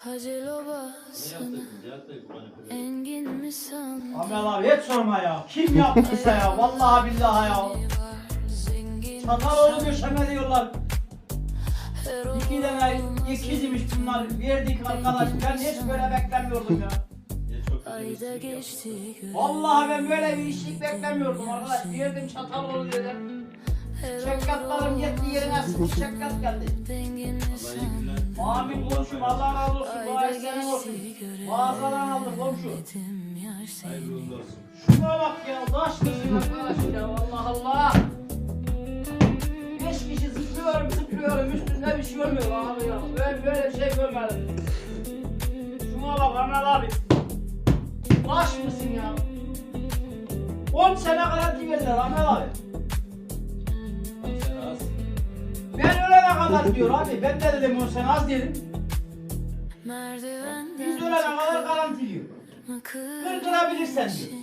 Hacı obasını engin mi sandın? Amel abi hiç sorma ya. Kim yaptıysa ya. Vallahi billahi ya. Zengin Çataloğlu döşeme diyorlar. İki tane ikizmiş bunlar. Verdik arkadaş. Ben hiç böyle beklemiyordum ya. ayda geçti Vallahi ben böyle bir işlik beklemiyordum arkadaş. Verdim Çataloğlu dedim. Şefkatlarım yetti yerine sıkış şefkat geldi. Amin komşum Allah razı olsun. Senin olsun. Mağazadan aldık komşu. Yar seni Şuna bak ya. Taş mısın arkadaş ya. Allah Allah. Beş kişi zıplıyorum zıplıyorum. Üstünde bir şey olmuyor abi ya. Ben böyle bir şey görmedim. Şuna bak Ahmet abi. Taş mısın ya? 10 sene garanti verdiler Ahmet abi. Ben ölene kadar diyor abi. Ben de dedim 10 sene az dedim. Biz Merdivenden ölene kadar garanti diyor. mı Kır kırabilirsen diyor.